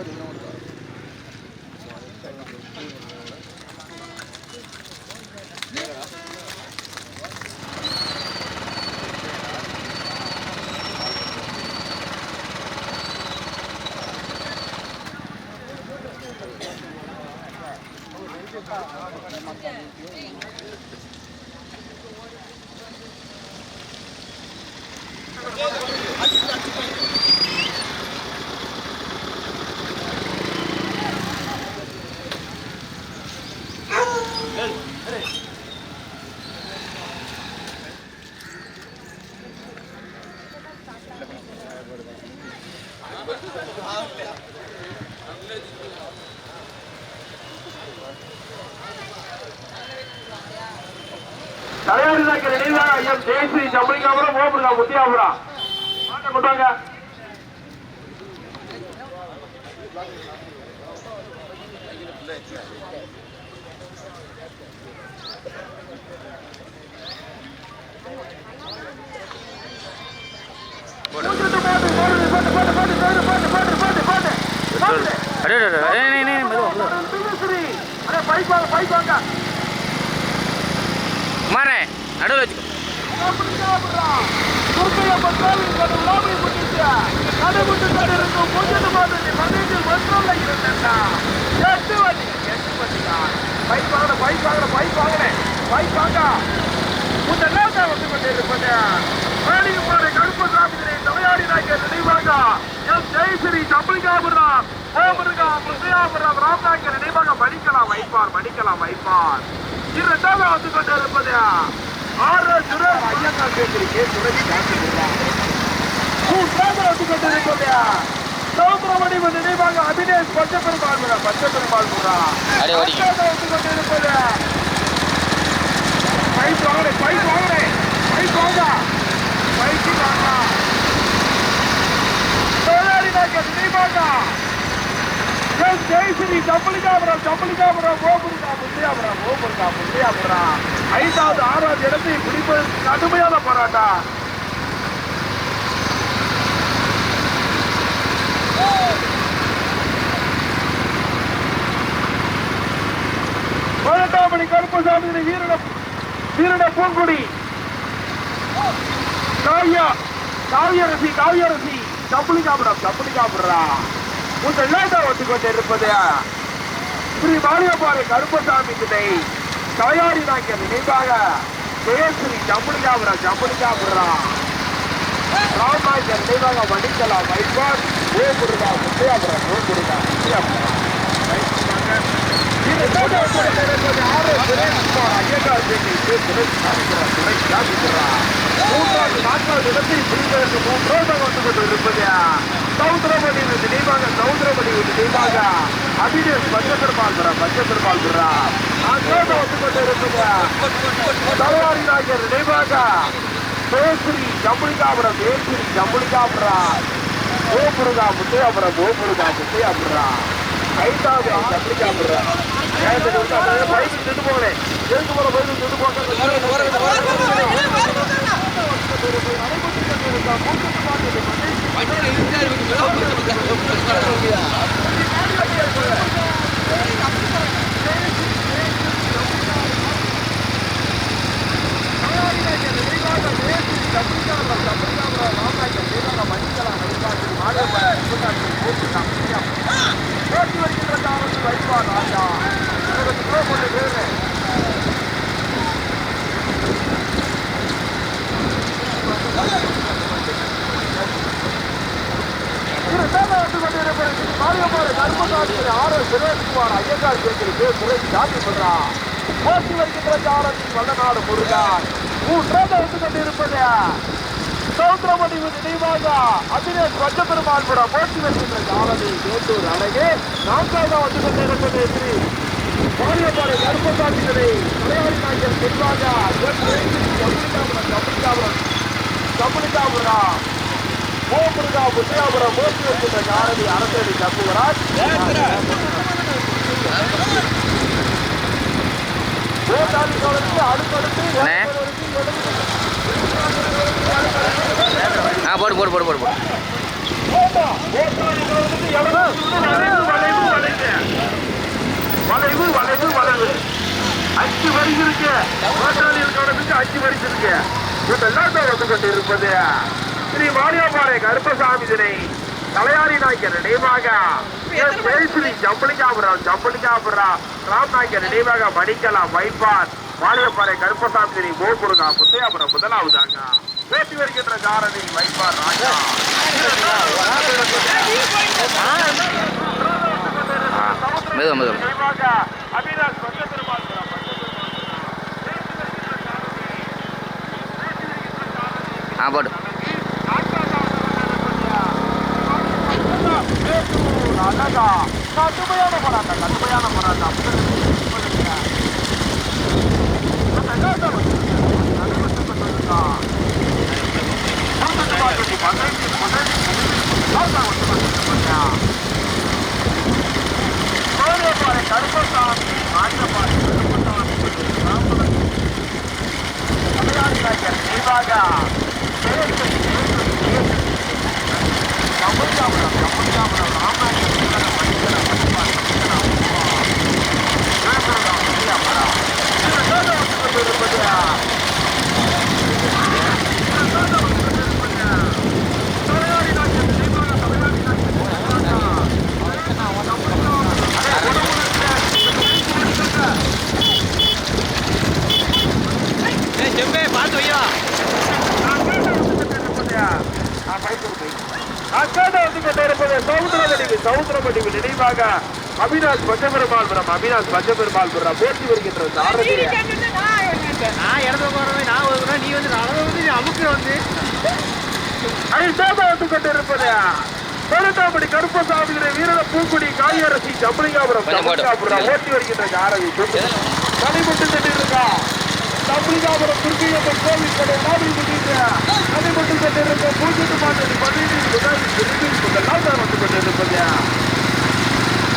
ಬರ್ರಿ ஐயம் ஜெயஸ்ரீ சம்பளிகாபுரம் ஓபுருகா முத்தியாபுரம் மாட்ட கொண்டாங்க. அடே அடே, அடே, ஏய், ஏய், ஏய், மெதுவா, மெதுவா. பைக் வாங்க பைக் வாங்க. குமாரே நடுவில் வச்சுக்கோ. வைப்பார் படிக்கலாம் வைப்பார் இரண்டாவது வந்து கொண்டிருப்பதா ஆறு சுரர் ஐயங்கார் பேசுறீங்க சுரவி சௌந்தரமணி நினைவாக அபினேஷ் பச்சை பெருமாள் முறை பச்சை பெருமாள் கொண்டிருப்பது பைக் வாங்கினேன் பைக் வாங்கினேன் பைக் வாங்க பைக்கு வாங்க நினைவாக எஸ் ஜெயஸ்ரீ சம்பளிகாபுரம் சம்பளிகாபுரம் கோபுரா முத்தையாபுரம் கோபுரா முத்தையாபுரம் ஐந்தாவது ஆறாவது இடத்தை பிடிப்பது கடுமையான போராட்டம். பதினெட்டாம் மணி கருப்பசாமி வீரட வீரட பூங்குடி. காவியா காவியரசி காவியரசி. சப்புளிகாபுரம் காப்பிடுறா உங்கள் லேட்டா வந்து கொண்டிருப்பது ஸ்ரீ மாளிகப்பாறை கருப்பசாமி திணை தாயாரி நாயக்கர் நினைவாக ஜெயஸ்ரீ சப்புளிகாபுரம் சப்புளிகாபுரா ராமநாயக்கர் நினைவாக வடிக்கலாம் வைப்பார் ஓ முருகா முத்தையாபுரம் ஓ முருகா முத்தையாபுரம். ஜம்புலிகாபுரம் தேசிரி ஜம்புலிகாபுரம் ஓபுருகா முத்தையாபுரம் ஓபுருகா முத்தையாபுரம் ஐந்தாவது ஜம்புலிகாபுரம் பைக் நின்று போகிறேன் எதுக்கு போற பைக் நின்று போட்டி வருகின்ற காரணத்தில் வைப்பார் ராஜா இருபது கிலோ கொண்டு போயிருந்தேன் போட்டி வருகின்ற காலத்தில் வல்லநாடு முருகன். மூன்றாவது வந்து கொண்டிருப்பது சௌத்திரமணி நினைவாக அபினேஷ் பஞ்சபெருமாள் கூட போட்டி வருகின்ற காலத்தில் வேட்டூர் அழகே நான்காவது வந்து கொண்டிருப்பது ஸ்ரீ மாரியப்பாறை கருப்பசாமிகளை மலையாளி நாயகர் செல்வாக கம்பளிகாபுரம் கம்பளிகாபுரம் கம்பளிகாபுரம் ஓமுருகா முத்தையாபுரம் போட்டி வருகின்ற காலதி அரசடி தப்புவராஜ் ஓட்டாளி காலத்தில் அடுத்தடுத்து போடு போடு போடு போடு போடு. வளைவு வளைவு வளைவு. அஞ்சு வரிசை இருக்கு. பாட்டாளியில் கவனத்துக்கு அஞ்சு வரிசை இருக்கு. இதெல்லாம் தான் வந்து கொண்டு இருப்பது ஸ்ரீ மாரியாபாறை கருப்பசாமி தினை தலையாரி நாய்க்கர் நினைவாக. பேசுறி ஜம்பளிக்காபுரம் ஜம்பளிக்காபுரம் ராம் நாய்க்கர் நினைவாக மணிக்கலாம் வைப்பார். மாளியப்பாறை கருப்பசாமி தினை கோபுருகா முத்தையாபுரம் முதலாவதாங்க பேட்டி வருகின்ற காரணி வைப்பார் ராஜா. மெதுவா நினைவாக அபிலாஷ் ஆ போடு. அழகா கடுமையான போராட்டம் கடுமையான போராட்டம் கருப்பசாமி ஆண்டபாடி கருப்பசாமி நினைவாக தமிழ்காபுரம் தமிழ்காபுரம் செம்பே பார்த்து வையா சவுந்தரமடிவு நினைவாக அவினாஷ் பஞ்சபெருமாள்புரம் அவினாஷ் பஞ்சபெருமாள்புரம் போட்டி வருகின்ற சாரதியை நான் இடத்துல போகிறேன் நான் நீ வந்து நான் வந்து நீ அமுக்குற வந்து அழிசாம வந்து கொண்டிருப்பது பதினெட்டாம்படி கருப்பசாமிகளை வீரன பூக்குடி காயரசி ஜம்பளிகாபுரம் ஜம்பளிகாபுரம் ஓட்டி வருகின்ற சாரதி கனிமட்டு சென்றிருக்கா ஜம்பளிகாபுரம் துர்க்கியம்மன் கோவில் கடை நாடி முடிந்த கனிமட்டு சென்றிருக்க பூஜ்ஜிட்டு பாட்டு பதினீடு உதவி வந்து கொண்டிருப்பது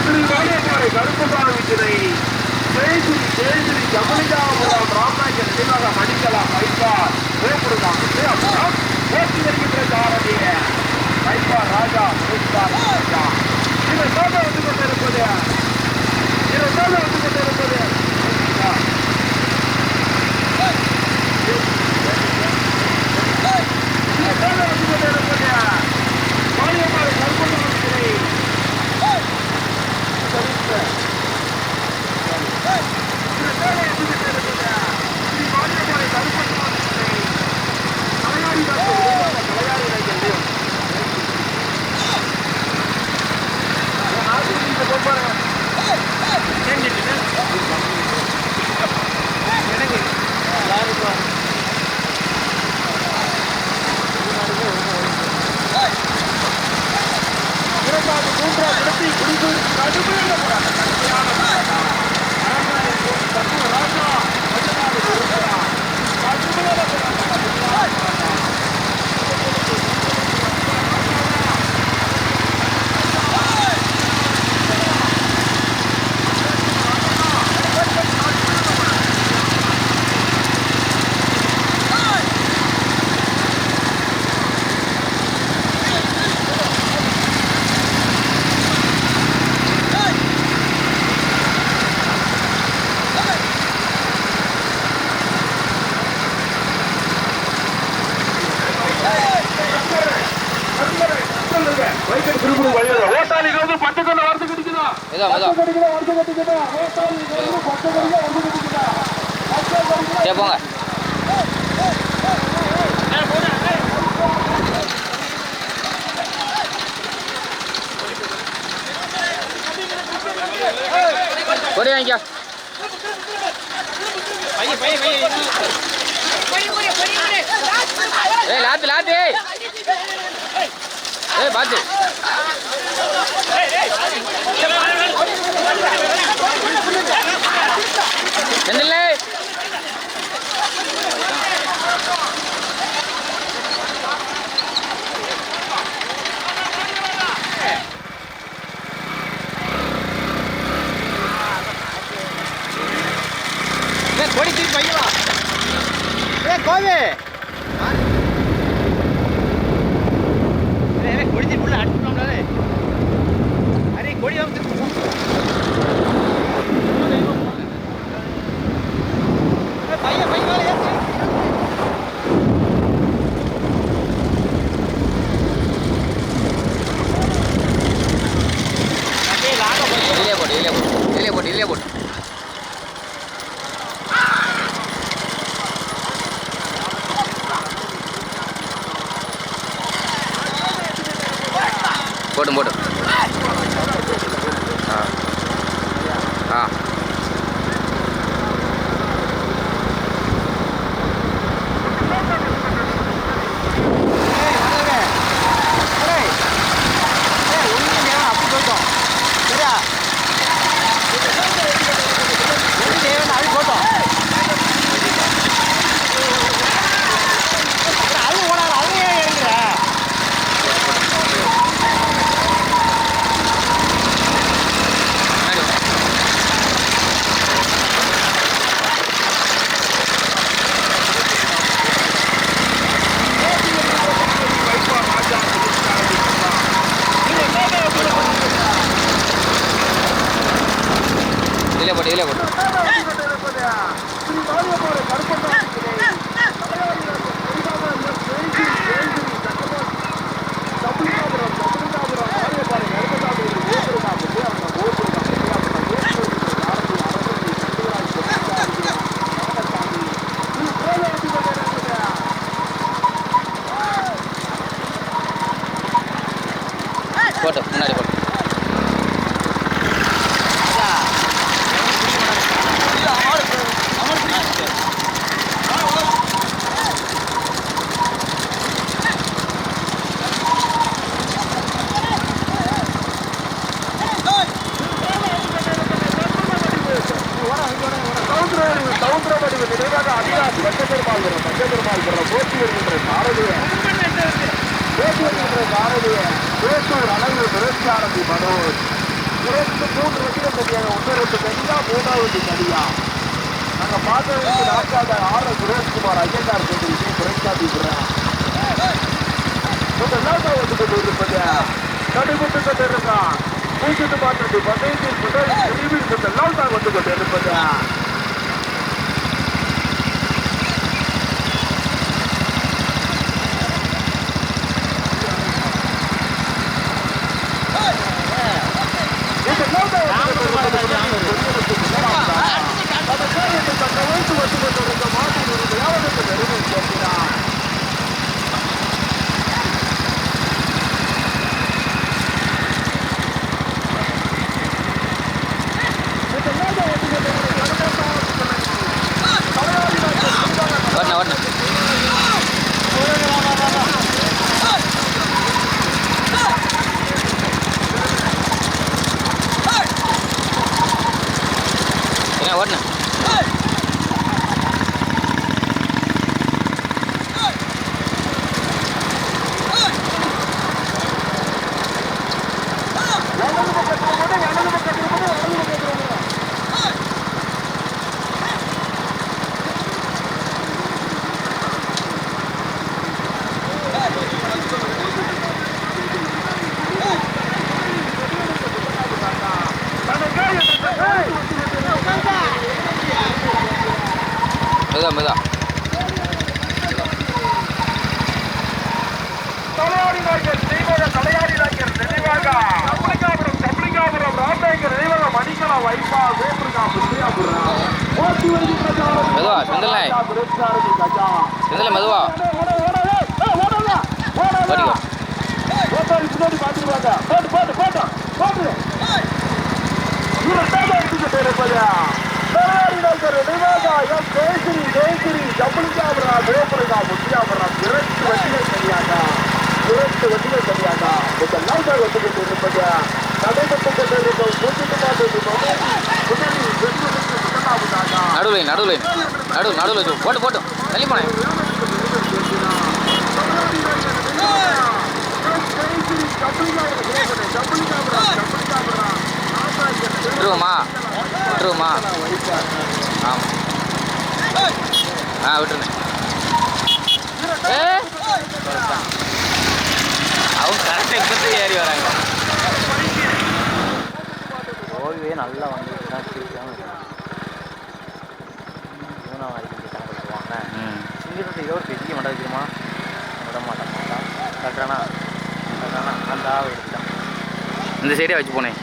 ஸ்ரீ வாணியப்பாறை கொடி வாங்கிக்கோ ஏய் லாத்து லாத்து ஏய் பாத்து செந்தில்ல Hadi. போட்டும் போட்டும் ஆ ஆ முன்னாடி வா. இதுலயே போட்டு இதுலயே போட்டு போட்டு முன்னாடி போட்டு நாங்க பார்த்தது நாட்காத ஆர் சுரேஷ்குமார் ஐயங்கார் கேட்டு பிரச்சாதிக்கிறேன் முதலாவது வந்து கொண்டிருக்கான் பூஜ்ஜியத்து மாற்றத்தை பதினைந்து முதல் பிரிவில் முதலாம் தான் வந்து கொண்டிருப்பது ಮಾತನಾಡುವುದು ಯಾವುದಕ್ಕೆ ಬೆಳೆಯುತ್ತೆ மெதுவா செந்தில் வந்து கொண்டு இருப்பது நடைபெற்று கொண்டிருக்கும் கூட்டிட்டு பார்த்து முதலில் வெற்றி பெற்று முதலாவதாக நடுவில் நடுவில். நடு நடுவில் போட்டு போட்டு. தள்ளி போனேன். விட்டுருவோமா? விட்டுருவோமா? ஆமாம் ஆ விட்டுருங்க. அவங்க கரெக்டாக இப்போ ஏறி வராங்க. ஓய்வே நல்லா வந்துட்டு வச்சுருந்தது ஏதோ ஒரு பெரிய மண்டை வைக்கிறோமா விட மாட்டோம் கரெக்டானா கரெக்டானா அந்த ஆள் எடுத்துட்டான். இந்த சைடே வச்சு போனேன்.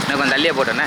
இன்னும் கொஞ்சம் தள்ளியே போட்டேண்ணே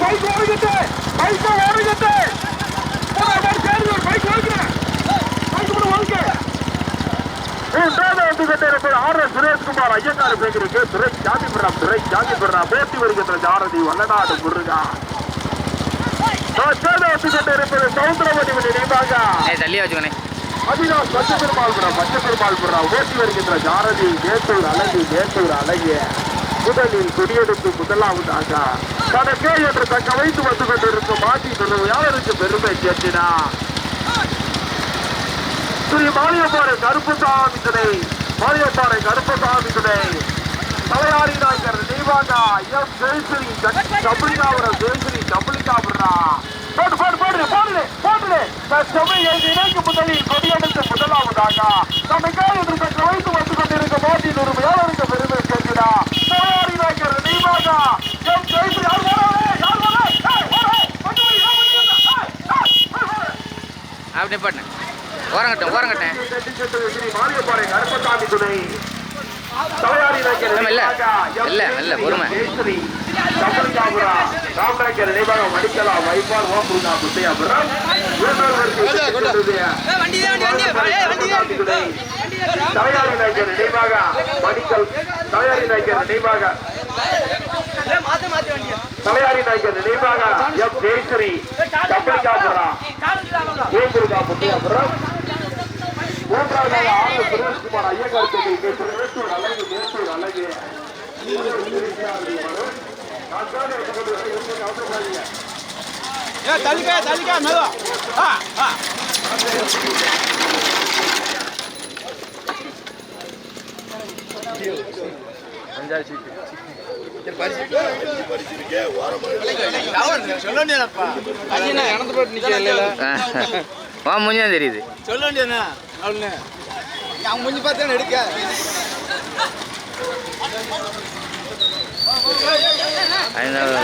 பைக் ஓடிக்கிட்டு பைக் ஓடிக்கிட்டு பைக் ஓடிக்கிறேன் பைக் கூட ஓடிக்க சுரேஷ்குமார் ஐயங்கார் பேக்கருக்கு துறை ஜாதி பெறா துறை ஜாதி பெறா போட்டி வருகின்ற ஜாரதி வல்லநாடு முருகா நான்காவது வந்து கொண்டிருப்பது சவுந்தரவதி நினைவாக ஏய் தள்ளியே வச்சுக்கோண்ணே அபிலாஷ் பச்சை பெருமாள் புறா பச்சை பெருமாள் புறா ஓட்டி வருகின்ற ஜாரதி மேட்டூர் அழகு மேட்டூர் அழகு முதலில் கொடியெடுத்து முதலாவதாக தனக்கே என்று தக்க வைத்து வந்து கொண்டிருக்கும் மாட்டி யாருக்கு பெருமை சேர்த்தினா ஸ்ரீ மாரியப்பாறை கருப்புசாமி துணை. மாரியப்பாறை கருப்புசாமி துணை. தலையாரி நாயக்கர் தீபாகா எம் ஜெயஸ்ரீ கபலிகாபுரம் ஜெயஸ்ரீ கபலிகாபுரா போடு போடு போடு போடு போடு தற்சமய இணைக்கு முதலில் கொடியெடுத்து முதலாவதாக நமக்காக தக்க வைத்து வந்து கொண்டிருக்கும் மாட்டின் உரிமையாளருக்கு பெருமை சேர்க்கிறா நாயக்கர் தீபாகா எம் ஜெயஸ்ரீ யார் வரவே யார் பண்ணி. ஓரங்கட்டேன் ஓரங்கட்டேன் இல்ல, நினைவாக இல்ல, இல்ல, பொறுமை. நினைவாக மடிக்கலா வைப்பால் ஓம்புனா முத்தையாபுரம் தலையாரி நாயக்கர் நினைவாக மடிக்கல் தலையாரி நாயக்கர் நினைவாக தலையாரி நாயக்கர் நினைவாக எம் ஜெயஸ்ரீ மூன்றாவதாக ஆறு சுரேஷ்குமார் ஐயங்கார் கோவிலுக்கு திருவேட்டூர் அழகு மேட்டூர் அழகு தள்ளிக்கா தள்ளிக்கா மெதுவா ஆ ஆ சொல்ல வேண்டியதாப்பா அஜினா இறந்து போட்டு நிக்க இல்ல வா முடிஞ்சா தெரியுது. சொல்ல வேண்டியதுண்ணா அவளுன்னு அவன் முடிஞ்சு பார்த்தா எடுக்க? ஐநூறு